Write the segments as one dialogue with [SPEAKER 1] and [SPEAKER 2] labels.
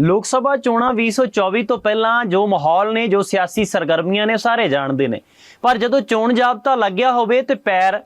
[SPEAKER 1] ਲੋਕ ਸਭਾ ਚੋਣਾਂ 2024 ਤੋਂ ਪਹਿਲਾਂ ਜੋ ਮਾਹੌਲ ਨੇ, ਜੋ ਸਿਆਸੀ ਸਰਗਰਮੀਆਂ ਨੇ ਸਾਰੇ ਜਾਣਦੇ ਨੇ। ਪਰ ਜਦੋਂ ਚੋਣ ਜਾਬਤਾ ਲੱਗਿਆ ਹੋਵੇ ਤੇ ਪੈਰ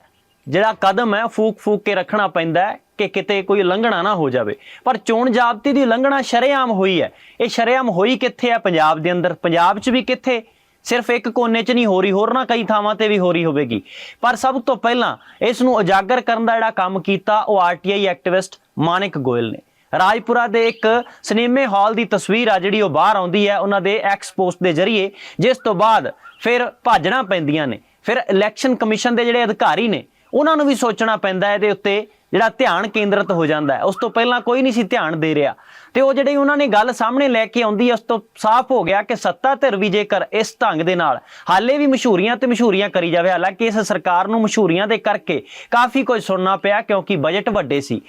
[SPEAKER 1] ਜਿਹੜਾ ਕਦਮ ਹੈ ਫੂਕ ਫੂਕ ਕੇ ਰੱਖਣਾ ਪੈਂਦਾ ਹੈ ਕਿ ਕਿਤੇ ਕੋਈ ਉਲੰਘਣਾ ਨਾ ਹੋ ਜਾਵੇ। ਪਰ ਚੋਣ ਜਾਬਤੇ ਦੀ ਉਲੰਘਣਾ ਸ਼ਰੇਆਮ ਹੋਈ ਹੈ। ਇਹ ਸ਼ਰੇਆਮ ਹੋਈ ਕਿੱਥੇ ਹੈ? ਪੰਜਾਬ ਦੇ ਅੰਦਰ। ਪੰਜਾਬ 'ਚ ਵੀ ਕਿੱਥੇ? ਸਿਰਫ ਇੱਕ ਕੋਨੇ 'ਚ ਨਹੀਂ ਹੋ ਰਹੀ ਹੋਰ ਨਾ ਕਈ ਥਾਵਾਂ ਤੇ ਵੀ ਹੋ ਰਹੀ ਹੋਵੇਗੀ। ਪਰ ਸਭ ਤੋਂ ਪਹਿਲਾਂ ਇਸ ਨੂੰ ਉਜਾਗਰ ਕਰਨ ਦਾ ਜਿਹੜਾ ਕੰਮ ਕੀਤਾ, ਉਹ ਆਰਟੀਆਈ ਐਕਟਿਵਿਸਟ ਮਾਨਿਕ ਗੋਇਲ ਨੇ। ਰਾਜਪੁਰਾ ਦੇ ਇੱਕ ਸਿਨੇਮੇ ਹਾਲ ਦੀ ਤਸਵੀਰ ਆ ਜਿਹੜੀ ਉਹ ਬਾਹਰ ਆਉਂਦੀ ਹੈ ਉਹਨਾਂ ਦੇ ਐਕਸ ਪੋਸਟ ਦੇ ਜ਼ਰੀਏ ਜਿਸ ਤੋਂ ਬਾਅਦ ਫਿਰ ਭਾਜਣਾ ਪੈਂਦੀਆਂ ਨੇ। ਫਿਰ ਇਲੈਕਸ਼ਨ ਕਮਿਸ਼ਨ ਦੇ ਜਿਹੜੇ ਅਧਿਕਾਰੀ ਨੇ ਉਹਨਾਂ ਨੂੰ ਵੀ ਸੋਚਣਾ ਪੈਂਦਾ ਹੈ ਇਹਦੇ ਉੱਤੇ ਜਿਹੜਾ ਧਿਆਨ ਕੇਂਦਰਿਤ ਹੋ ਜਾਂਦਾ ਹੈ। ਉਸ ਤੋਂ ਪਹਿਲਾਂ ਕੋਈ ਨਹੀਂ ਸੀ ਧਿਆਨ ਦੇ ਰਿਹਾ। ਤੇ ਉਹ ਜਿਹੜੀ ਉਹਨਾਂ ਨੇ ਗੱਲ ਸਾਹਮਣੇ ਲੈ ਕੇ ਆਉਂਦੀ ਹੈ, ਉਸ ਤੋਂ ਸਾਫ਼ ਹੋ ਗਿਆ ਕਿ ਸੱਤਾ ਧਿਰ ਵੀ ਜੇਕਰ ਇਸ ਢੰਗ ਦੇ ਨਾਲ ਹਾਲੇ ਵੀ ਮਸ਼ਹੂਰੀਆਂ ਤੇ ਮਸ਼ਹੂਰੀਆਂ ਕਰੀ ਜਾਵੇ ਹਾਲਾਂਕਿ ਇਸ ਸਰਕਾਰ ਨੂੰ ਮਸ਼ਹੂਰੀਆਂ ਦੇ ਕਰਕੇ ਕਾਫੀ ਕੁਝ ਸੁਣਨਾ ਪਿਆ ਕਿਉਂਕਿ ਬਜਟ ਵੱਡੇ ਸੀ।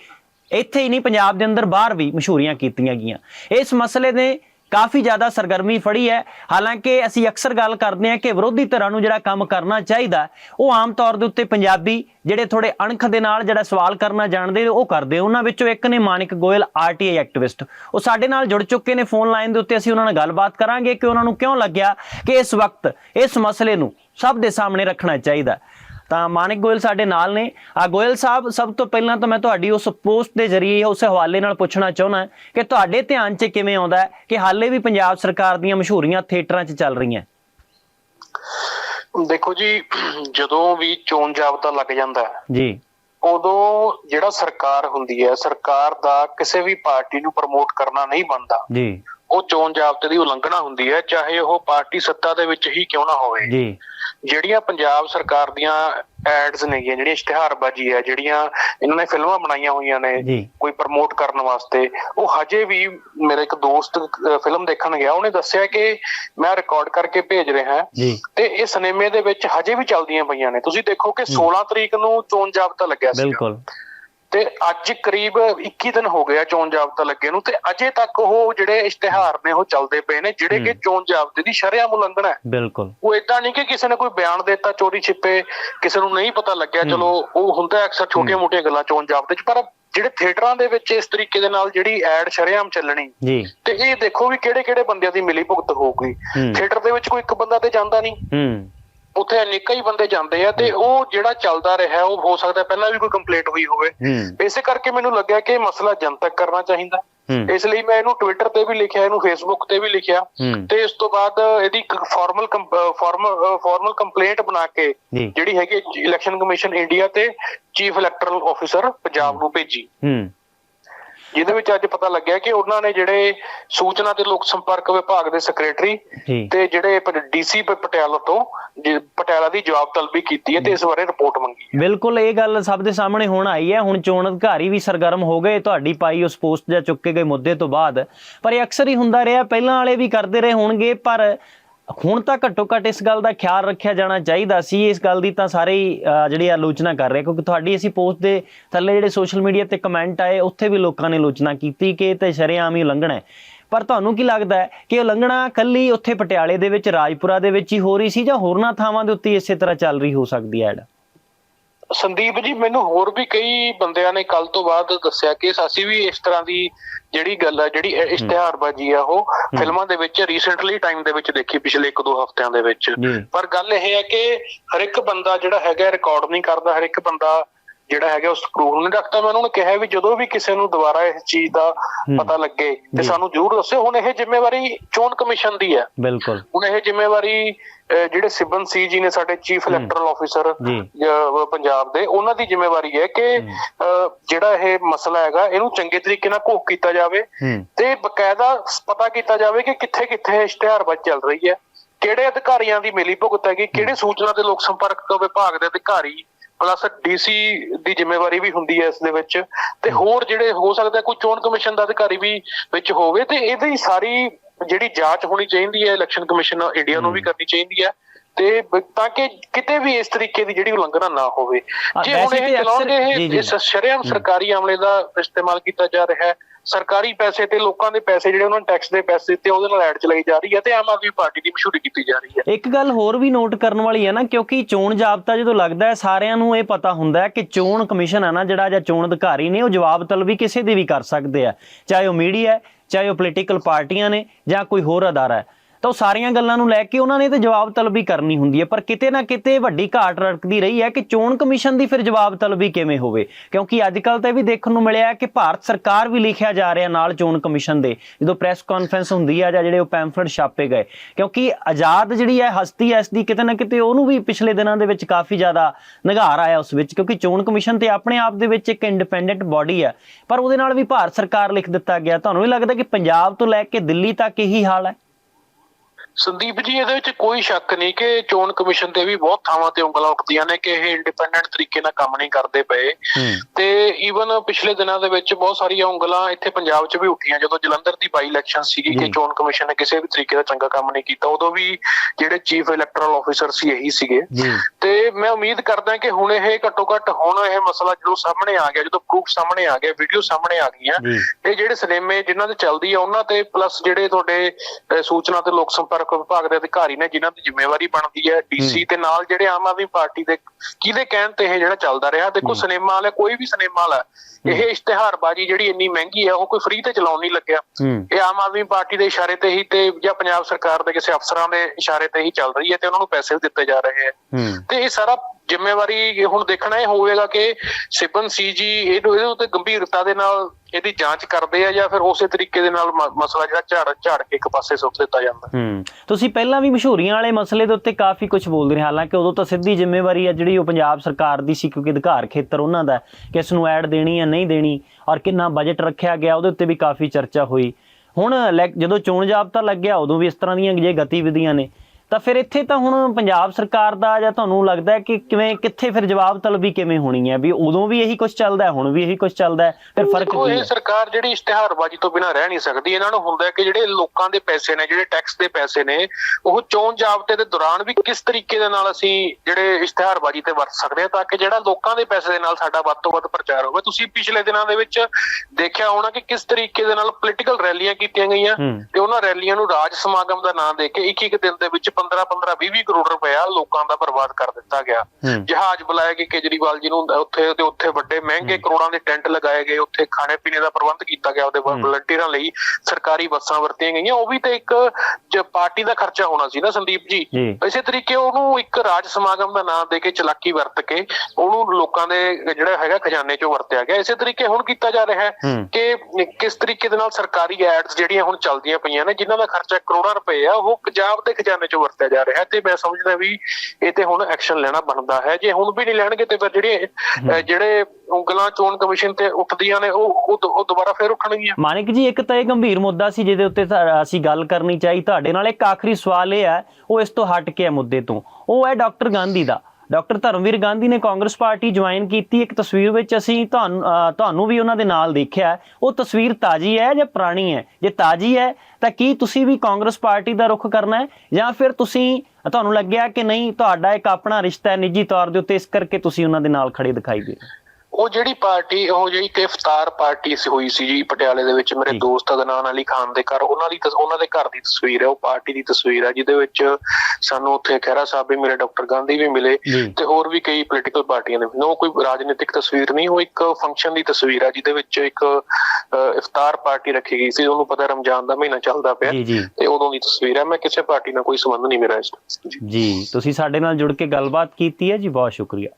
[SPEAKER 1] ਇੱਥੇ ਹੀ ਨਹੀਂ, ਪੰਜਾਬ ਦੇ ਅੰਦਰ ਬਾਹਰ ਵੀ ਮਸ਼ਹੂਰੀਆਂ ਕੀਤੀਆਂ ਗਈਆਂ। ਇਸ ਮਸਲੇ ਨੇ ਕਾਫੀ ਜ਼ਿਆਦਾ ਸਰਗਰਮੀ ਫੜੀ ਹੈ। ਹਾਲਾਂਕਿ ਅਸੀਂ ਅਕਸਰ ਗੱਲ ਕਰਦੇ ਹਾਂ ਕਿ ਵਿਰੋਧੀ ਧਿਰਾਂ ਨੂੰ ਜਿਹੜਾ ਕੰਮ ਕਰਨਾ ਚਾਹੀਦਾ, ਉਹ ਆਮ ਤੌਰ ਦੇ ਉੱਤੇ ਪੰਜਾਬੀ ਜਿਹੜੇ ਥੋੜੇ ਅਣਖ ਦੇ ਨਾਲ ਜਿਹੜਾ ਸਵਾਲ ਕਰਨਾ ਜਾਣਦੇ ਉਹ ਕਰਦੇ ਉਹਨਾਂ ਵਿੱਚੋਂ ਇੱਕ ਨੇ ਮਾਨਿਕ ਗੋਇਲ ਆਰਟੀਆਈ ਐਕਟਿਵਿਸਟ। ਉਹ ਸਾਡੇ ਨਾਲ ਜੁੜ ਚੁੱਕੇ ਨੇ ਫੋਨ ਲਾਈਨ ਦੇ ਉੱਤੇ। ਅਸੀਂ ਉਹਨਾਂ ਨਾਲ ਗੱਲਬਾਤ ਕਰਾਂਗੇ ਕਿ ਉਹਨਾਂ ਨੂੰ ਕਿਉਂ ਲੱਗਿਆ ਕਿ ਇਸ ਵਕਤ ਇਸ ਮਸਲੇ ਨੂੰ ਸਭ ਦੇ ਸਾਹਮਣੇ ਰੱਖਣਾ ਚਾਹੀਦਾ। ਤਾਂ ਮਾਨਿਕ ਗੋਇਲ ਸਾਡੇ ਨਾਲ ਨੇ। ਆ ਗੋਇਲ ਸਾਹਿਬ ਸਭ ਤੋਂ ਪਹਿਲਾਂ ਤਾਂ ਮੈਂ ਤੁਹਾਡੀ ਉਸ ਪੋਸਟ ਦੇ ਜ਼ਰੀਏ ਉਸ ਹਵਾਲੇ ਨਾਲ ਪੁੱਛਣਾ ਚਾਹੁੰਦਾ ਕਿ ਤੁਹਾਡੇ ਧਿਆਨ 'ਚ ਕਿਵੇਂ ਆਉਂਦਾ ਕਿ ਹਾਲੇ ਵੀ ਪੰਜਾਬ ਸਰਕਾਰ ਦੀਆਂ ਮਸ਼ਹੂਰੀਆਂ ਥੀਏਟਰਾਂ 'ਚ ਚੱਲ ਰਹੀਆਂ?
[SPEAKER 2] ਦੇਖੋ ਜੀ ਜਦੋਂ ਵੀ ਚੋਣ ਜਾਬਤਾ ਲੱਗ ਜਾਂਦਾ ਹੈ
[SPEAKER 1] ਜੀ।
[SPEAKER 2] ਉਦੋਂ ਜਿਹੜਾ ਸਰਕਾਰ ਹੁੰਦੀ ਹੈ ਸਰਕਾਰ ਦਾ ਕਿਸੇ ਵੀ ਪਾਰਟੀ ਨੂੰ ਪ੍ਰਮੋਟ ਕਰਨਾ ਨਹੀਂ ਬਣਦਾ।
[SPEAKER 1] ਜੀ।
[SPEAKER 2] ਉਹ ਚੋਣ ਜਾਬਤੇ ਦੀ ਉਲੰਘਣਾ ਹੁੰਦੀ ਹੈ ਚਾਹੇ ਉਹ ਪਾਰਟੀ ਸੱਤਾ ਦੇ ਵਿੱਚ ਹੀ ਕਿਉਂ ਨਾ ਹੋਵੇ।
[SPEAKER 1] ਜੀ।
[SPEAKER 2] ਜਿਹੜੀਆਂ ਪੰਜਾਬ ਸਰਕਾਰ ਦੀਆਂ ਐਡਸ ਨੇਗੀਆਂ ਜਿਹੜੀਆਂ ਇਸ਼ਤਿਹਾਰਬਾਜ਼ੀ ਹੈ ਜਿਹੜੀਆਂ ਇਹਨਾਂ ਨੇ ਫਿਲਮਾਂ ਬਣਾਈਆਂ ਹੋਈਆਂ ਨੇ ਕੋਈ ਪ੍ਰਮੋਟ ਕਰਨ ਵਾਸਤੇ ਉਹ ਹਜੇ ਵੀ ਮੇਰਾ ਇੱਕ ਦੋਸਤ ਫਿਲਮ ਦੇਖਣ ਗਿਆ ਉਹਨੇ ਦੱਸਿਆ ਕਿ ਮੈਂ ਰਿਕਾਰਡ ਕਰਕੇ ਭੇਜ ਰਿਹਾ ਤੇ ਇਹ ਸਿਨੇਮੇ ਦੇ ਵਿੱਚ ਹਜੇ ਵੀ ਚੱਲਦੀਆਂ ਪਈਆਂ ਨੇ। ਤੁਸੀਂ ਦੇਖੋ ਕਿ 16 ਤਰੀਕ ਨੂੰ ਚੋਣ ਜਾਬਤਾ ਲੱਗਿਆ ਸੀ
[SPEAKER 1] ਬਿਲਕੁਲ।
[SPEAKER 2] ਤੇ ਅੱਜ ਕਰੀਬ 21 ਦਿਨ ਹੋ ਗਿਆ ਚੋਣ ਜਾਬਤਾ ਲੱਗੇ ਨੂੰ ਤੇ ਅਜੇ ਤੱਕ ਉਹ ਜਿਹੜੇ ਇਸ਼ਤਿਹਾਰ ਨੇ ਉਹ ਚੱਲਦੇ ਪਏ ਨੇ ਜਿਹੜੇ ਕਿ ਚੋਣ ਜਾਬਤੇ ਦੀ ਸ਼ਰੇਆਮ ਉਲੰਘਣਾ ਹੈ।
[SPEAKER 1] ਬਿਲਕੁਲ।
[SPEAKER 2] ਉਹ ਇਦਾਂ ਨਹੀਂ ਕਿ ਕਿਸੇ ਨੇ ਕੋਈ ਬਿਆਨ ਦਿੱਤਾ ਚੋਰੀ ਛਿਪੇ ਕਿਸੇ ਨੂੰ ਨਹੀਂ ਪਤਾ ਲੱਗਿਆ ਚਲੋ ਉਹ ਹੁੰਦਾ ਅਕਸਰ ਛੋਟੀਆਂ-ਮੋਟੀਆਂ ਗੱਲਾਂ ਚੋਣ ਜਾਬਤੇ ਚ ਪਰ ਜਿਹੜੇ ਥੀਏਟਰਾਂ ਦੇ ਵਿੱਚ ਇਸ ਤਰੀਕੇ ਦੇ ਨਾਲ ਜਿਹੜੀ ਐਡ ਸ਼ਰੇਆਮ ਚੱਲਣੀ
[SPEAKER 1] ਜੀ।
[SPEAKER 2] ਤੇ ਇਹ ਦੇਖੋ ਵੀ ਕਿਹੜੇ-ਕਿਹੜੇ ਬੰਦਿਆਂ ਦੀ ਮਿਲੀ ਭੁਗਤ ਹੋਊਗੀ।
[SPEAKER 1] ਹੂੰ।
[SPEAKER 2] ਥੀਏਟਰ ਦੇ ਵਿੱਚ ਕੋਈ ਇੱਕ ਬੰਦਾ ਤੇ ਜਾਂਦਾ ਨਹੀਂ।
[SPEAKER 1] ਹੂੰ।
[SPEAKER 2] ਉੱਥੇ ਅਨੇਕਾਂ ਹੀ ਬੰਦੇ ਜਾਂਦੇ ਆ ਤੇ ਉਹ ਜਿਹੜਾ ਚੱਲਦਾ ਰਿਹਾ ਉਹ ਹੋ ਸਕਦਾ ਪਹਿਲਾਂ ਵੀ ਕੋਈ ਕੰਪਲੇਂਟ ਹੋਈ ਹੋਵੇ। ਇਸੇ ਕਰਕੇ ਮੈਨੂੰ ਲੱਗਿਆ ਕਿ ਇਹ ਮਸਲਾ ਜਨਤਕ ਕਰਨਾ ਚਾਹੀਦਾ। ਇਸ ਲਈ ਮੈਂ ਇਹਨੂੰ ਟਵਿੱਟਰ ਤੇ ਵੀ ਲਿਖਿਆ ਇਹਨੂੰ ਫੇਸਬੁੱਕ ਤੇ ਵੀ ਲਿਖਿਆ। ਤੇ ਇਸ ਤੋਂ ਬਾਅਦ ਇਹਦੀ ਫਾਰਮਲ ਫਾਰਮਲ ਫਾਰਮਲ ਕੰਪਲੇਂਟ ਬਣਾ ਕੇ ਜਿਹੜੀ ਹੈਗੀ ਇਲੈਕਸ਼ਨ ਕਮਿਸ਼ਨ ਇੰਡੀਆ ਤੇ ਚੀਫ ਇਲੈਕਟਰਲ ਆਫੀਸਰ ਪੰਜਾਬ ਨੂੰ ਭੇਜੀ। ਜਿਹਦੇ ਵਿੱਚ ਅੱਜ ਪਤਾ ਲੱਗਿਆ ਕਿ ਉਹਨਾਂ ਨੇ ਜਿਹੜੇ ਸੂਚਨਾ ਤੇ ਲੋਕ ਸੰਪਰਕ ਵਿਭਾਗ ਦੇ ਸੈਕਟਰੀ ਤੇ ਜਿਹੜੇ ਡੀਸੀ ਪਟਿਆਲਾ ਤੋਂ ਪਟਿਆਲਾ ਦੀ ਜਵਾਬ ਤਲਬੀ ਕੀਤੀ ਹੈ ਤੇ ਇਸ ਬਾਰੇ ਰਿਪੋਰਟ ਮੰਗੀ ਹੈ।
[SPEAKER 1] ਬਿਲਕੁਲ ਇਹ ਗੱਲ ਸਭ ਦੇ ਸਾਹਮਣੇ ਹੁਣ ਆਈ ਹੈ। ਹੁਣ ਚੋਣ ਅਧਿਕਾਰੀ ਵੀ ਸਰਗਰਮ ਹੋ ਗਏ। ਤੁਹਾਡੀ ਪਾਈ ਉਸ ਪੋਸਟ ਜਾਂ ਚੁੱਕੇ ਗਏ ਮੁੱਦੇ ਤੋਂ ਬਾਅਦ। ਪਰ ਇਹ ਅਕਸਰ ਹੀ ਹੁੰਦਾ ਰਿਹਾ। ਪਹਿਲਾਂ ਵਾਲੇ ਵੀ ਕਰਦੇ ਰਹੇ ਹੋਣਗੇ ਪਰ ਹੁਣ ਤਾਂ ਘੱਟੋ ਘੱਟ ਇਸ ਗੱਲ ਦਾ ਖਿਆਲ ਰੱਖਿਆ ਜਾਣਾ ਚਾਹੀਦਾ ਸੀ। ਇਸ ਗੱਲ ਦੀ ਤਾਂ ਸਾਰੇ ਹੀ ਜਿਹੜੀ ਆਲੋਚਨਾ ਕਰ ਰਹੇ ਕਿਉਂਕਿ ਤੁਹਾਡੀ ਅਸੀਂ ਪੋਸਟ ਦੇ ਥੱਲੇ ਜਿਹੜੇ ਸੋਸ਼ਲ ਮੀਡੀਆ ਤੇ ਕਮੈਂਟ ਆਏ, ਉੱਥੇ ਵੀ ਲੋਕਾਂ ਨੇ ਆਲੋਚਨਾ ਕੀਤੀ ਕਿ ਇਹ ਤਾਂ ਸ਼ਰੇਆਮ ਹੀ ਉਲੰਘਣਾ ਹੈ। ਪਰ ਤੁਹਾਨੂੰ ਕੀ ਲੱਗਦਾ ਹੈ ਕਿ ਉਲੰਘਣਾ ਕੱਲੀ ਉੱਥੇ ਪਟਿਆਲੇ ਦੇ ਵਿੱਚ, ਰਾਜਪੁਰਾ ਦੇ ਵਿੱਚ ਹੀ ਹੋ ਰਹੀ ਸੀ ਜਾਂ ਹੋਰਨਾਂ ਥਾਵਾਂ ਦੇ ਉੱਤੇ ਇਸੇ ਤਰ੍ਹਾਂ ਚੱਲ ਰਹੀ ਹੋ ਸਕਦੀ ਹੈ, ਐਡ?
[SPEAKER 2] ਸੰਦੀਪ ਜੀ ਮੈਨੂੰ ਹੋਰ ਵੀ ਕਈ ਬੰਦਿਆਂ ਨੇ ਕੱਲ ਤੋਂ ਬਾਅਦ ਦੱਸਿਆ ਕਿ ਅਸੀਂ ਵੀ ਇਸ ਤਰ੍ਹਾਂ ਦੀ ਜਿਹੜੀ ਗੱਲ ਹੈ ਜਿਹੜੀ ਇਸ਼ਤਿਹਾਰਬਾਜ਼ੀ ਆ ਉਹ ਫਿਲਮਾਂ ਦੇ ਵਿੱਚ ਰੀਸੈਂਟਲੀ ਟਾਈਮ ਦੇ ਵਿੱਚ ਦੇਖੀ ਪਿਛਲੇ 1-2 ਹਫ਼ਤਿਆਂ ਦੇ ਵਿੱਚ। ਪਰ ਗੱਲ ਇਹ ਹੈ ਕਿ ਹਰ ਇੱਕ ਬੰਦਾ ਜਿਹੜਾ ਹੈਗਾ ਰਿਕਾਰਡ ਨਹੀਂ ਕਰਦਾ ਹਰ ਇੱਕ ਬੰਦਾ ਜਿਹੜਾ ਹੈਗਾ ਉਸ ਪ੍ਰੂਫ ਨਹੀਂ ਰੱਖਦਾ। ਮੈਂ ਉਹਨਾਂ ਨੂੰ ਕਿਹਾ ਵੀ ਜਦੋਂ ਵੀ ਕਿਸੇ ਨੂੰ ਦੁਬਾਰਾ ਇਸ ਚੀਜ਼ ਦਾ ਪਤਾ ਲੱਗੇ ਤੇ। ਸਾਨੂੰ ਜ਼ਰੂਰ ਦੱਸਿਓ ਹੁਣ ਇਹ ਜ਼ਿੰਮੇਵਾਰੀ ਚੋਣ ਕਮਿਸ਼ਨ ਦੀ ਹੈ।
[SPEAKER 1] ਬਿਲਕੁਲ।
[SPEAKER 2] ਹੁਣ ਇਹ ਜ਼ਿੰਮੇਵਾਰੀ ਜਿਹੜੇ ਸਿਬਨ ਸੀ ਜੀ ਨੇ ਸਾਡੇ ਚੀਫ ਇਲੈਕਟਰਲ ਆਫੀਸਰ ਪੰਜਾਬ ਦੇ ਉਹਨਾਂ ਦੀ ਜ਼ਿੰਮੇਵਾਰੀ ਹੈ ਕਿ ਜਿਹੜਾ ਇਹ ਮਸਲਾ ਹੈਗਾ ਇਹਨੂੰ ਚੰਗੇ ਤਰੀਕੇ ਨਾਲ ਘੋਖ ਕੀਤਾ ਜਾਵੇ ਤੇ ਬਕਾਇਦਾ ਪਤਾ ਕੀਤਾ ਜਾਵੇ ਕਿ ਕਿੱਥੇ ਕਿੱਥੇ ਇਸ਼ਤਿਹਾਰਬਾਜ਼ੀ ਚੱਲ ਰਹੀ ਹੈ। ਕਿਹੜੇ ਅਧਿਕਾਰੀਆਂ ਦੀ ਮਿਲੀ ਭੁਗਤ ਹੈਗੀ ਕਿਹੜੇ ਸੂਚਨਾ ਤੇ ਲੋਕ ਸੰਪਰਕ ਵਿਭਾਗ ਦੇ ਅਧਿਕਾਰੀ ਪਲੱਸ ਡੀਸੀ ਦੀ ਜ਼ਿੰਮੇਵਾਰੀ ਵੀ ਹੁੰਦੀ ਹੈ ਇਸ ਦੇ ਵਿੱਚ। ਤੇ ਹੋਰ ਜਿਹੜੇ ਹੋ ਸਕਦਾ ਕੋਈ ਚੋਣ ਕਮਿਸ਼ਨ ਦਾ ਅਧਿਕਾਰੀ ਵੀ ਵਿੱਚ ਹੋਵੇ ਤੇ ਇਹਦੀ ਸਾਰੀ ਜਿਹੜੀ ਜਾਂਚ ਹੋਣੀ ਚਾਹੀਦੀ ਹੈ ਇਲੈਕਸ਼ਨ ਕਮਿਸ਼ਨ ਇੰਡੀਆ ਨੂੰ ਵੀ ਕਰਨੀ ਚਾਹੀਦੀ ਹੈ। ਤੇ ਤਾਂ ਕਿ ਕਿਤੇ ਵੀ ਇਸ ਤਰੀਕੇ ਦੀ ਜਿਹੜੀ ਉਲੰਘਣਾ ਨਾ ਹੋਵੇ। ਜੇ ਹੁਣ ਇਹ
[SPEAKER 1] ਜੀ,
[SPEAKER 2] ਇਹ। ਇਸ ਸ਼ਰੇਆਮ ਸਰਕਾਰੀ ਅਮਲੇ ਦਾ ਇਸਤੇਮਾਲ ਕੀਤਾ ਜਾ ਰਿਹਾ ਹੈ ਸਰਕਾਰੀ ਪੈਸੇ ਤੇ ਲੋਕਾਂ ਦੇ ਪੈਸੇ ਜਿਹੜੇ ਉਹਨਾਂ ਨੂੰ ਟੈਕਸ ਦੇ ਪੈਸੇ ਤੇ ਉਹਦੇ ਨਾਲ ਐਡ ਚਲਾਈ ਜਾ ਰਹੀ ਹੈ ਤੇ ਆਮ ਆਦਮੀ ਪਾਰਟੀ ਦੀ ਮਸ਼ਹੂਰੀ ਕੀਤੀ ਜਾ ਰਹੀ ਹੈ।
[SPEAKER 1] ਇੱਕ ਗੱਲ ਹੋਰ ਵੀ ਨੋਟ ਕਰਨ ਵਾਲੀ ਹੈ ਨਾ, ਕਿਉਂਕਿ ਚੋਣ ਜਾਬਤਾ ਜਦੋਂ ਲੱਗਦਾ ਹੈ, ਸਾਰਿਆਂ ਨੂੰ ਇਹ ਪਤਾ ਹੁੰਦਾ ਹੈ ਕਿ ਚੋਣ ਕਮਿਸ਼ਨ ਹੈ ਨਾ, ਜਿਹੜਾ ਜਾਂ ਚੋਣ ਅਧਿਕਾਰੀ ਨੇ, ਉਹ ਜਵਾਬ ਤਲਬੀ ਕਿਸੇ ਦੀ ਵੀ ਕਰ ਸਕਦੇ ਆ। ਚਾਹੇ ਉਹ ਮੀਡੀਆ ਹੈ, ਚਾਹੇ ਉਹ ਪੋਲੀਟੀਕਲ ਪਾਰਟੀਆਂ ਨੇ ਜਾਂ ਕੋਈ ਹੋਰ ਅਦਾਰਾ ਹੈ। ਤਾਂ ਉਹ ਸਾਰੀਆਂ ਗੱਲਾਂ ਨੂੰ ਲੈ ਕੇ ਉਹਨਾਂ ਨੇ ਤੇ ਜਵਾਬ ਤਲਬੀ ਕਰਨੀ ਹੁੰਦੀ ਹੈ। ਪਰ ਕਿਤੇ ਨਾ ਕਿਤੇ ਵੱਡੀ ਘਾਟ ਰੜਕਦੀ ਰਹੀ ਹੈ ਕਿ ਚੋਣ ਕਮਿਸ਼ਨ ਦੀ ਫਿਰ ਜਵਾਬ ਤਲਬੀ ਕਿਵੇਂ ਹੋਵੇ? ਕਿਉਂਕਿ ਅੱਜ ਕੱਲ ਤਾਂ ਇਹ ਵੀ ਦੇਖਣ ਨੂੰ ਮਿਲਿਆ ਕਿ ਭਾਰਤ ਸਰਕਾਰ ਵੀ ਲਿਖਿਆ ਜਾ ਰਿਹਾ ਨਾਲ ਚੋਣ ਕਮਿਸ਼ਨ ਦੇ। ਜਦੋਂ ਪ੍ਰੈਸ ਕਾਨਫਰੰਸ ਹੁੰਦੀ ਆ ਜਾਂ ਜਿਹੜੇ ਉਹ ਪੈਂਫਲੇਟ ਛਾਪੇ ਗਏ। ਕਿਉਂਕਿ ਆਜ਼ਾਦ ਜਿਹੜੀ ਹੈ ਹਸਤੀ ਹੈ, ਇਸ ਦੀ ਕਿਤੇ ਨਾ ਕਿਤੇ ਉਹਨੂੰ ਵੀ ਪਿਛਲੇ ਦਿਨਾਂ ਦੇ ਵਿੱਚ ਕਾਫੀ ਜ਼ਿਆਦਾ ਨਿਗਾਰ ਆਇਆ ਉਸ ਵਿੱਚ। ਕਿਉਂਕਿ ਚੋਣ ਕਮਿਸ਼ਨ ਤੇ ਆਪਣੇ ਆਪ ਦੇ ਵਿੱਚ ਇੱਕ ਇੰਡੀਪੈਂਡੈਂਟ ਬਾਡੀ ਹੈ। ਪਰ ਉਹਦੇ ਨਾਲ ਵੀ ਭਾਰਤ ਸਰਕਾਰ ਲਿਖ ਦਿੱਤਾ ਗਿਆ। ਤੁਹਾਨੂੰ ਇਹ ਲੱਗਦਾ ਕਿ ਪੰਜਾਬ ਤੋਂ ਲੈ ਕੇ ਦਿੱਲੀ ਤੱਕ ਇਹੀ ਹਾਲ ਹੈ?
[SPEAKER 2] ਸੰਦੀਪ ਜੀ ਇਹਦੇ ਵਿੱਚ ਕੋਈ ਸ਼ੱਕ ਨਹੀਂ ਕਿ ਚੋਣ ਕਮਿਸ਼ਨ ਤੇ ਵੀ ਬਹੁਤ ਥਾਵਾਂ ਤੇ ਉਂਗਲਾਂ ਉੱਠਦੀਆਂ ਨੇ ਕਿ ਇਹ ਇੰਡੀਪੈਂਡੈਂਟ ਤਰੀਕੇ ਨਾਲ ਕੰਮ ਨਹੀਂ ਕਰਦੇ ਪਏ। ਤੇ ਈਵਨ ਪਿਛਲੇ ਦਿਨਾਂ ਦੇ ਵਿੱਚ ਬਹੁਤ ਸਾਰੀਆਂ ਉਂਗਲਾਂ ਇੱਥੇ ਪੰਜਾਬ 'ਚ ਵੀ ਉੱਠੀਆਂ ਜਦੋਂ ਜਲੰਧਰ ਦੀ ਬਾਈ ਇਲੈਕਸ਼ਨ ਸੀਗੀ ਕਿ। ਚੋਣ ਕਮਿਸ਼ਨ ਨੇ ਕਿਸੇ ਵੀ ਤਰੀਕੇ ਦਾ ਚੰਗਾ ਕੰਮ ਨਹੀਂ ਕੀਤਾ ਉਦੋਂ ਵੀ ਜਿਹੜੇ ਚੀਫ ਇਲੈਕਟਰਲ ਆਫੀਸਰ ਸੀ ਇਹੀ ਸੀਗੇ। ਤੇ ਮੈਂ ਉਮੀਦ ਕਰਦਾ ਕਿ ਹੁਣ ਇਹ ਘੱਟੋ ਘੱਟ ਹੁਣ ਇਹ ਮਸਲਾ ਜਦੋਂ ਸਾਹਮਣੇ ਆ ਗਿਆ ਜਦੋਂ ਪ੍ਰੂਫ ਸਾਹਮਣੇ ਆ ਗਿਆ ਵੀਡੀਓ ਸਾਹਮਣੇ ਆ ਗਈਆਂ ਇਹ ਜਿਹੜੇ ਸਿਨੇਮੇ ਜਿਨ੍ਹਾਂ ਤੇ ਚੱਲਦੀ ਆ ਉਹਨਾਂ ਤੇ ਪਲੱਸ ਜਿਹੜੇ ਤੁਹਾਡੇ ਸੂਚਨਾ ਤੇ ਲੋਕ ਸੰਪਰਕ ਵਿਭਾਗ ਦੇ ਅਧਿਕਾਰੀ ਨੇ ਜਿਨ੍ਹਾਂ ਦੀ ਜ਼ਿੰਮੇਵਾਰੀ ਬਣਦੀ ਹੈ ਡੀਸੀ ਤੇ ਨਾਲ ਜਿਹੜੇ ਆਮ ਆਦਮੀ ਪਾਰਟੀ ਦੇ ਕਿਹਦੇ ਕਹਿਣ ਤੇ ਇਹ ਜਿਹੜਾ ਚੱਲਦਾ ਰਿਹਾ? ਦੇਖੋ ਸਿਨੇਮਾ ਵਾਲਾ ਕੋਈ ਵੀ ਸਿਨੇਮਾ ਵਾਲਾ ਇਹ ਇਸ਼ਤਿਹਾਰਬਾਜ਼ੀ ਜਿਹੜੀ ਇੰਨੀ ਮਹਿੰਗੀ ਹੈ ਉਹ ਕੋਈ ਫ੍ਰੀ ਤੇ ਚਲਾਉਣ ਨਹੀਂ ਲੱਗਿਆ। ਇਹ ਆਮ ਆਦਮੀ ਪਾਰਟੀ ਦੇ ਇਸ਼ਾਰੇ ਤੇ ਹੀ ਤੇ ਜਾਂ ਪੰਜਾਬ ਸਰਕਾਰ ਦੇ ਕਿਸੇ ਅਫਸਰਾਂ ਦੇ ਇਸ਼ਾਰੇ ਤੇ ਹੀ ਚੱਲ ਰਹੀ ਹੈ ਤੇ ਉਹਨਾਂ ਨੂੰ ਪੈਸੇ ਵੀ ਦਿੱਤੇ ਜਾ ਰਹੇ ਹੂੰ। ਤੇ ਇਹ ਸਾਰਾ ਜ਼ਿੰਮੇਵਾਰੀ ਹੁਣ ਦੇਖਣਾ ਇਹ ਹੋਵੇਗਾ ਕਿ ਸਿਬਨ ਸੀ ਇਹਨੂੰ ਇਹਦੇ ਉੱਤੇ ਗੰਭੀਰਤਾ ਦੇ ਨਾਲ ਇਹਦੀ ਜਾਂਚ ਕਰਦੇ ਆ ਜਾਂ ਫਿਰ ਉਸੇ ਤਰੀਕੇ ਦੇ ਨਾਲ ਮਸਲਾ ਜਿਹੜਾ ਝਾੜ ਝਾੜ ਕੇ ਇੱਕ ਪਾਸੇ ਸੁੱਟ ਦਿੱਤਾ ਜਾਂਦਾ।
[SPEAKER 1] ਹੂੰ, ਤੁਸੀਂ ਪਹਿਲਾਂ ਵੀ ਮਸ਼ਹੂਰੀਆਂ ਵਾਲੇ ਮਸਲੇ ਦੇ ਉੱਤੇ ਕਾਫੀ ਕੁਝ ਬੋਲਦੇ ਰਹੇ, ਹਾਲਾਂਕਿ ਉਦੋਂ ਤਾਂ ਸਿੱਧੀ ਜ਼ਿੰਮੇਵਾਰੀ ਆ ਜਿਹੜੀ ਉਹ ਪੰਜਾਬ ਸਰਕਾਰ ਦੀ ਸੀ, ਕਿਉਂਕਿ ਅਧਿਕਾਰ ਖੇਤਰ ਉਹਨਾਂ ਦਾ ਹੈ ਕਿ ਇਸ ਨੂੰ ਐਡ ਦੇਣੀ ਹੈ ਨਹੀਂ ਦੇਣੀ, ਔਰ ਕਿੰਨਾ ਬਜਟ ਰੱਖਿਆ ਗਿਆ, ਉਹਦੇ ਉੱਤੇ ਵੀ ਕਾਫੀ ਚਰਚਾ ਹੋਈ। ਹੁਣ ਲੈ- ਜਦੋਂ ਚੋਣ ਜਾਬਤਾ ਲੱਗਿਆ, ਉਦੋਂ ਵੀ ਇਸ ਤਰ੍ਹਾਂ ਦੀਆਂ ਜੇ ਗਤੀਵਿਧੀਆਂ ਨੇ ਤਾਂ ਫਿਰ ਇੱਥੇ ਤਾਂ ਹੁਣ ਪੰਜਾਬ ਸਰਕਾਰ ਦਾ ਜਾਂ ਤੁਹਾਨੂੰ ਲੱਗਦਾ ਕਿ ਕਿਵੇਂ ਕਿੱਥੇ ਫਿਰ ਜਵਾਬ ਤਲਬੀ ਕਿਵੇਂ ਹੋਣੀ ਹੈ? ਵੀ ਉਦੋਂ ਵੀ ਇਹੀ ਕੁਝ ਚੱਲਦਾ ਹੈ ਹੁਣ ਵੀ ਇਹੀ ਕੁਝ ਚੱਲਦਾ ਹੈ ਫਿਰ ਫ਼ਰਕ ਕੀ
[SPEAKER 2] ਇਹ
[SPEAKER 1] ਹੈ?
[SPEAKER 2] ਸਰਕਾਰ ਜਿਹੜੀ ਇਸ਼ਤਿਹਾਰਬਾਜ਼ੀ ਤੋਂ ਬਿਨਾਂ ਰਹਿ ਨਹੀਂ ਸਕਦੀ। ਇਹਨਾਂ ਨੂੰ ਹੁੰਦਾ ਕਿ ਜਿਹੜੇ ਲੋਕਾਂ ਦੇ ਪੈਸੇ ਨੇ ਜਿਹੜੇ ਟੈਕਸ ਦੇ ਪੈਸੇ ਨੇ ਉਹ ਚੋਣ ਜਾਬਤੇ ਦੇ ਦੌਰਾਨ ਵੀ ਕਿਸ ਤਰੀਕੇ ਦੇ ਨਾਲ ਅਸੀਂ ਜਿਹੜੇ ਇਸ਼ਤਿਹਾਰਬਾਜ਼ੀ ਤੇ ਵਰਤ ਸਕਦੇ ਹਾਂ ਤਾਂ ਕਿ ਜਿਹੜਾ ਲੋਕਾਂ ਦੇ ਪੈਸੇ ਦੇ ਨਾਲ ਸਾਡਾ ਵੱਧ ਤੋਂ ਵੱਧ ਪ੍ਰਚਾਰ ਹੋਵੇ। ਤੁਸੀਂ ਪਿਛਲੇ ਦਿਨਾਂ ਦੇ ਵਿੱਚ ਦੇਖਿਆ ਹੋਣਾ ਕਿ ਕਿਸ ਤਰੀਕੇ ਦੇ ਨਾਲ ਪੋਲੀਟੀਕਲ ਰੈਲੀਆਂ ਕੀਤੀਆਂ ਗਈਆਂ ਤੇ ਉਹਨਾਂ ਰੈਲੀਆਂ ਨੂੰ ਰਾਜ ਸਮਾਗਮ ਦਾ ਨਾਮ ਦੇ ਕੇ ਇੱਕ ਇੱਕ ਦਿਨ ਦੇ ਵਿੱਚ 15 15 20 20 ਕਰੋੜ ਰੁਪਇਆ ਲੋਕਾਂ ਦਾ ਬਰਬਾਦ ਕਰ ਦਿੱਤਾ ਗਿਆ। ਜਹਾਜ਼ ਬੁਲਾਇਆ ਕਿ ਕੇਜਰੀਵਾਲ ਜੀ ਨੂੰ ਉੱਥੇ ਤੇ ਉੱਥੇ ਵੱਡੇ ਮਹਿੰਗੇ ਕਰੋੜਾਂ ਦੇ ਟੈਂਟ ਲਗਾਏ ਗਏ ਉੱਥੇ ਖਾਣੇ ਪੀਣੇ ਦਾ ਪ੍ਰਬੰਧ ਕੀਤਾ ਗਿਆ ਉਹਦੇ। ਵਲੰਟੀਅਰਾਂ ਲਈ ਸਰਕਾਰੀ ਬੱਸਾਂ ਵਰਤੀਆਂ ਗਈਆਂ। ਉਹ ਵੀ ਤੇ ਇੱਕ ਜ- ਪਾਰਟੀ ਦਾ ਖਰਚਾ ਹੋਣਾ ਸੀ ਨਾ ਸੰਦੀਪ ਜੀ। ਇਸੇ ਤਰੀਕੇ ਉਹਨੂੰ ਇੱਕ ਰਾਜ ਸਮਾਗਮ ਦਾ ਨਾਮ ਦੇ ਕੇ ਚਲਾਕੀ ਵਰਤ ਕੇ ਉਹਨੂੰ ਲੋਕਾਂ ਦੇ ਜਿਹੜਾ ਹੈਗਾ ਖਜ਼ਾਨੇ ਚੋਂ ਵਰਤਿਆ ਗਿਆ। ਇਸੇ ਤਰੀਕੇ ਹੁਣ ਕੀਤਾ ਜਾ ਰਿਹਾ ਹੂੰ। ਕਿ ਕਿਸ ਤਰੀਕੇ ਦੇ ਨਾਲ ਸਰਕਾਰੀ ਐਡਸ ਜਿਹੜੀਆਂ ਹੁਣ ਚੱਲਦੀਆਂ ਪਈਆਂ ਨੇ ਜਿਨ੍ਹਾਂ ਦਾ ਖਰਚਾ ਕਰੋੜਾਂ ਰੁਪਏ ਆ ਉਹ ਪੰਜਾਬ ਦੇ ਖਜ਼ਾਨੇ ਚੋਂ ਵਰਤਿਆ ਜਾ ਰਿਹਾ ਤੇ ਮੈਂ ਸਮਝਦਾ ਵੀ ਇਹ ਤੇ ਹੁਣ ਐਕਸ਼ਨ ਲੈਣਾ ਬਣਦਾ ਹੈ। ਜੇ ਹੁਣ ਵੀ ਨਹੀਂ ਲੈਣਗੇ ਤੇ ਫਿਰ ਜਿਹੜੇ ਜਿਹੜੇ ਉਂਗਲਾਂ ਚੋਣ ਕਮਿਸ਼ਨ ਤੇ ਉੱਠਦੀਆਂ ਨੇ ਉਹ ਉਹ ਦੁਬਾਰਾ ਫਿਰ ਉੱਠਣਗੀਆਂ?
[SPEAKER 1] ਮਾਨਿਕ ਜੀ ਇੱਕ ਤਾਂ ਇਹ ਗੰਭੀਰ ਮੁੱਦਾ ਸੀ ਜਿਹਦੇ ਉੱਤੇ ਅਸੀਂ ਗੱਲ ਕਰਨੀ ਚਾਹੀ। ਤੁਹਾਡੇ ਨਾਲ ਇੱਕ ਆਖਰੀ ਸਵਾਲ ਇਹ ਹੈ ਉਹ ਇਸ ਤੋਂ ਹਟ ਕੇ ਹੈ ਮੁੱਦੇ ਤੋਂ। ਉਹ ਹੈ ਡਾਕਟਰ ਗਾਂਧੀ ਦਾ। ਡਾਕਟਰ ਧਰਮਵੀਰ ਗਾਂਧੀ ਨੇ ਕਾਂਗਰਸ ਪਾਰਟੀ ਜੁਆਇਨ ਕੀਤੀ। ਇੱਕ ਤਸਵੀਰ ਵਿੱਚ ਅਸੀਂ ਤੁਹਾਨੂੰ ਤੁਹਾਨੂੰ ਵੀ ਉਹਨਾਂ ਦੇ ਨਾਲ ਦੇਖਿਆ ਉਹ ਤਸਵੀਰ ਤਾਜੀ ਹੈ ਜਾਂ ਪੁਰਾਣੀ ਹੈ? ਜੇ ਤਾਜੀ ਹੈ, ਤਾਂ ਕੀ ਤੁਸੀਂ ਵੀ ਕਾਂਗਰਸ ਪਾਰਟੀ ਦਾ ਰੁਖ ਕਰਨਾ ਹੈ? ਜਾਂ ਫਿਰ ਤੁਸੀਂ, ਤੁਹਾਨੂੰ ਲੱਗਿਆ ਕਿ ਨਹੀਂ, ਤੁਹਾਡਾ ਇੱਕ ਆਪਣਾ ਰਿਸ਼ਤਾ ਹੈ ਨਿੱਜੀ ਤੌਰ ਦੇ ਉੱਤੇ, ਇਸ ਕਰਕੇ ਤੁਸੀਂ ਉਹਨਾਂ ਦੇ ਨਾਲ ਖੜੇ ਦਿਖਾਈ ਦੇ
[SPEAKER 2] ਉਹ ਜਿਹੜੀ ਪਾਰਟੀ ਉਹ ਜਿਹੜੀ ਕਿ ਇਫਤਾਰ ਪਾਰਟੀ ਸੀ ਹੋਈ ਸੀ ਜੀ ਪਟਿਆਲੇ ਦੇ ਵਿੱਚ ਮੇਰੇ। ਦੋਸਤ ਅਦਨਾਨ ਅਲੀ ਖਾਨ ਦੇ ਘਰ ਉਹਨਾਂ ਦੀ ਉਹਨਾਂ ਦੇ ਘਰ ਦੀ ਤਸਵੀਰ ਹੈ ਉਹ ਪਾਰਟੀ ਦੀ ਤਸਵੀਰ ਹੈ ਜਿਹਦੇ ਵਿੱਚ ਸਾਨੂੰ ਉੱਥੇ ਖਹਿਰਾ ਸਾਹਿਬ ਵੀ ਮਿਲੇ ਡਾਕਟਰ ਗਾਂਧੀ ਵੀ ਮਿਲੇ ਤੇ ਹੋਰ ਵੀ ਕਈ ਪੋਲੀਟੀਕਲ ਪਾਰਟੀਆਂ ਦੇ। ਉਹ ਕੋਈ ਰਾਜਨੀਤਿਕ ਤਸਵੀਰ ਨਹੀਂ ਉਹ ਇੱਕ ਫੰਕਸ਼ਨ ਦੀ ਤਸਵੀਰ ਹੈ ਜਿਹਦੇ ਵਿੱਚ ਇੱਕ ਇਫਤਾਰ ਪਾਰਟੀ ਰੱਖੀ ਗਈ ਸੀ ਉਹਨੂੰ ਪਤਾ ਰਮਜ਼ਾਨ ਦਾ ਮਹੀਨਾ ਚੱਲਦਾ ਪਿਆ ਤੇ ਉਦੋਂ ਦੀ ਤਸਵੀਰ ਹੈ। ਮੈਂ ਕਿਸੇ ਪਾਰਟੀ ਨਾਲ ਕੋਈ ਸੰਬੰਧ ਨਹੀਂ ਮੇਰਾ ਇਸ
[SPEAKER 1] ਜੀ ਤੁਸੀਂ ਸਾਡੇ ਨਾਲ ਜੁੜ ਕੇ ਗੱਲਬਾਤ ਕੀਤੀ ਹੈ ਜੀ ਬਹੁਤ ਸ਼ੁਕਰੀਆ।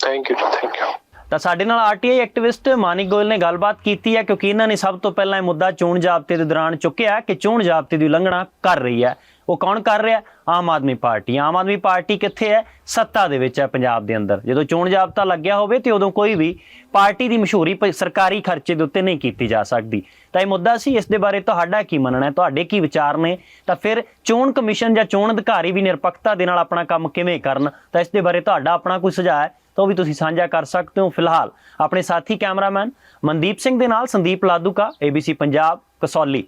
[SPEAKER 2] ਥੈਂਕ ਯੂ ਜੀ ਥੈਂਕ ਯੂ
[SPEAKER 1] ਤਾਂ ਸਾਡੇ ਨਾਲ ਆਰਟੀਆਈ ਐਕਟਿਵਿਸਟ ਮਾਨਿਕ ਗੋਇਲ ਨੇ ਗੱਲਬਾਤ ਕੀਤੀ ਹੈ, ਕਿਉਂਕਿ ਇਹਨਾਂ ਨੇ ਸਭ ਤੋਂ ਪਹਿਲਾਂ ਇਹ ਮੁੱਦਾ ਚੋਣ ਜਾਬਤੇ ਦੇ ਦੌਰਾਨ ਚੁੱਕਿਆ ਕਿ ਚੋਣ ਜਾਬਤੇ ਦੀ ਉਲੰਘਣਾ ਕਰ ਰਹੀ ਹੈ। ਉਹ ਕੌਣ ਕਰ ਰਿਹਾ? ਆਮ ਆਦਮੀ ਪਾਰਟੀ। ਆਮ ਆਦਮੀ ਪਾਰਟੀ ਕਿੱਥੇ ਹੈ? ਸੱਤਾ ਦੇ ਵਿੱਚ ਹੈ ਪੰਜਾਬ ਦੇ ਅੰਦਰ। ਜਦੋਂ ਚੋਣ ਜਾਬਤਾ ਲੱਗਿਆ ਹੋਵੇ ਤੇ ਉਦੋਂ ਕੋਈ ਵੀ ਪਾਰਟੀ ਦੀ ਮਸ਼ਹੂਰੀ ਪ- ਸਰਕਾਰੀ ਖਰਚੇ ਦੇ ਉੱਤੇ ਨਹੀਂ ਕੀਤੀ ਜਾ ਸਕਦੀ। ਤਾਂ ਇਹ ਮੁੱਦਾ ਸੀ, ਇਸ ਦੇ ਬਾਰੇ ਤੁਹਾਡਾ ਕੀ ਮੰਨਣਾ ਹੈ? ਤੁਹਾਡੇ ਕੀ ਵਿਚਾਰ ਨੇ? ਤਾਂ ਫਿਰ ਚੋਣ ਕਮਿਸ਼ਨ ਜਾਂ ਚੋਣ ਅਧਿਕਾਰੀ ਵੀ ਨਿਰਪੱਖਤਾ ਦੇ ਨਾਲ ਆਪਣਾ ਕੰਮ ਕਿਵੇਂ ਕਰਨ? ਤਾਂ ਇਸ ਦੇ ਬਾਰੇ ਤੁਹਾਡਾ ਆਪਣਾ ਕੋਈ ਸੁਝਾਅ ਹੈ? ਤਾਂ ਉਹ ਵੀ ਤੁਸੀਂ ਸਾਂਝਾ ਕਰ ਸਕਦੇ ਹੋ ਫਿਲਹਾਲ। ਆਪਣੇ ਸਾਥੀ ਕੈਮਰਾਮੈਨ ਮਨਦੀਪ ਸਿੰਘ ਦੇ ਨਾਲ ਸੰਦੀਪ ਲਾਦੂਕਾ ABC ਪੰਜਾਬ, ਕਸੌਲੀ।